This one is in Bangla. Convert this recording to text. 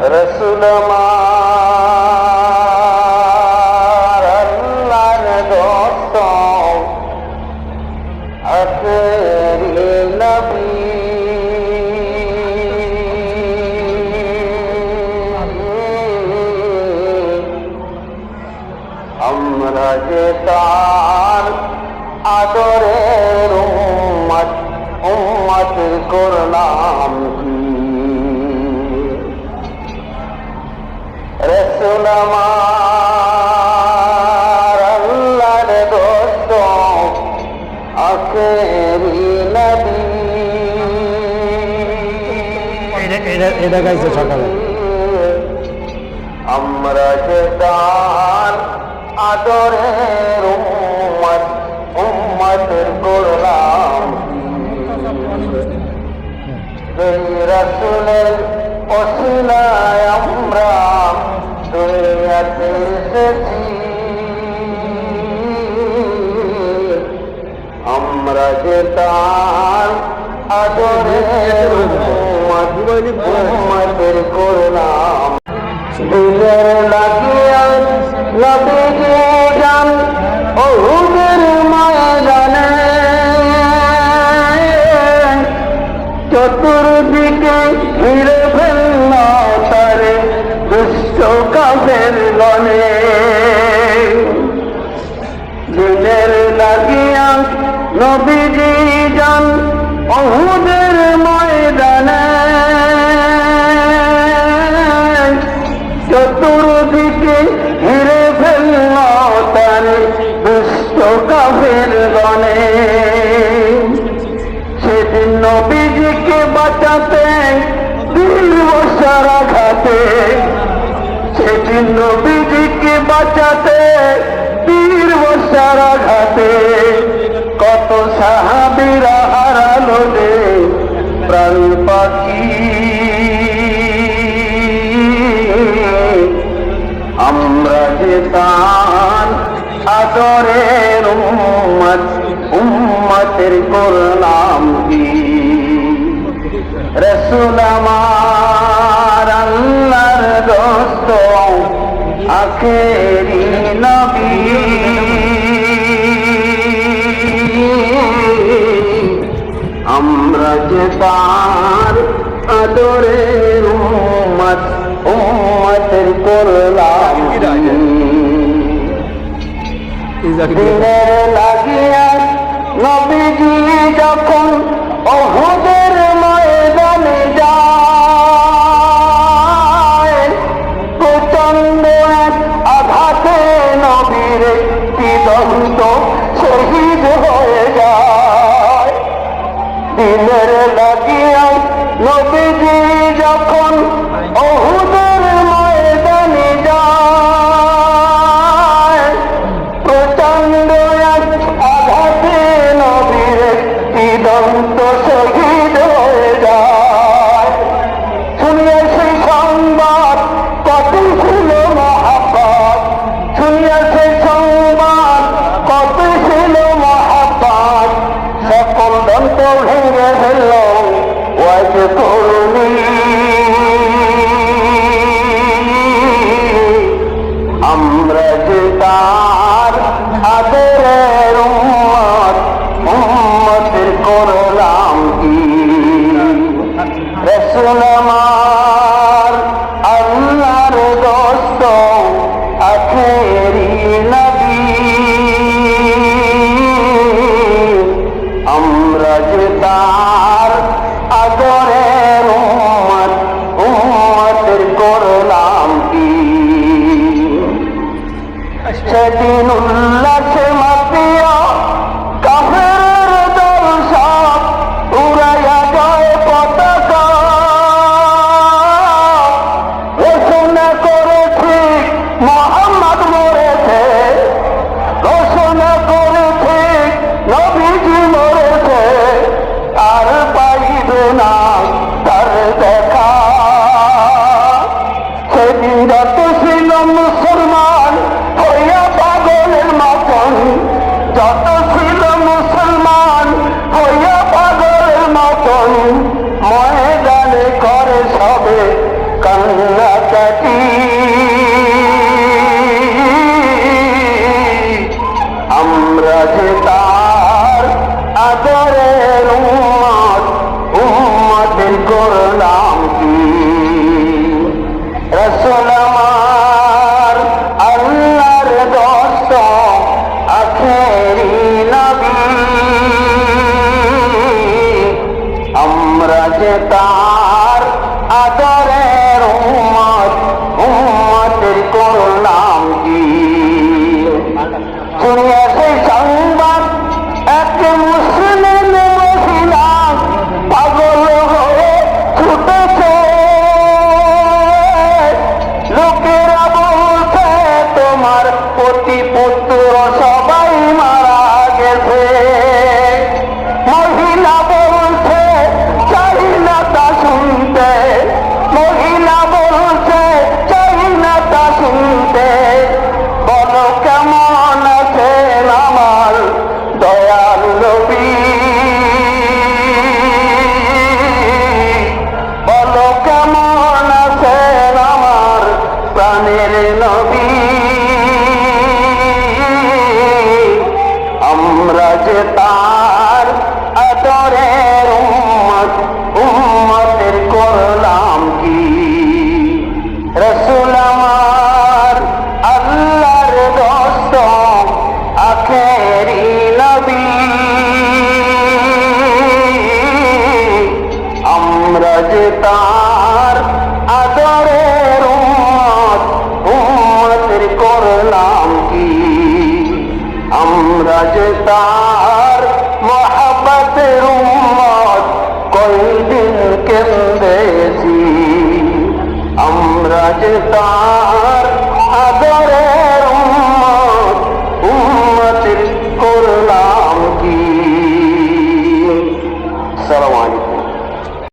রসুল আল্লাহর দোস্ত। আখেরি নবী। আমরা যে তার আদরের উম্মত উম্মত করলাম কি? আমার আল্লাহর দোস্ত আখেরি নবী এটা- গাইছে সকালে। আমরা যে তার আদরের উম্মত উম্মতের এই রসুলের অসিলায় আমরা যে তার আদরের উম্মত উম্মতের করলাম। দিলের লাগিয়া নবীজি যান ওহুদের ময়দানে। চতুর্দিকে ঘিরে ফেলল তারে দুষ্ট কাফের গনে দিলের লাগিয়া নবীজি যান অহুদের ময়দানে। চতুর্দিকে ঘিরে ফেলল তার দুষ্ট কাফের গনে সেদিন নবীজিকে বাঁচাতে দিল বসার আঘাতে। সেদিন নবীজিকে বাঁচাতে তীর বসার আঘাতে। কত সাহাবিরা হারালো রে প্রাণ পাখি। আমরা যে তার আদরের উম্মত, উম্মতের করলাম কি? রসুল আমার দোস্ত, আখেরি নবী। আমরা যে তার আদরের উম্মত উম্মতের করলাম দিনের লাগিয়া নবীজি যখন নবীজি যখন অহুদের ময়দানে যায় প্রচণ্ড এক আঘাতে নবীর দিদন্ত শহীদ হয়ে যায়। শুনিয়ে সেই সংবাদ কত ছিল মহাপাত শুনিয়ে সেই সংবাদ কত ছিল মহাপাত সকল দন্ত ভেঙে ফেলল করুণী। আমরা যে ചെതിനുള്ള যেতাম যে তার মহাব্বতের উম্মত কয়দিন কেন্দেছি আমরা যে তার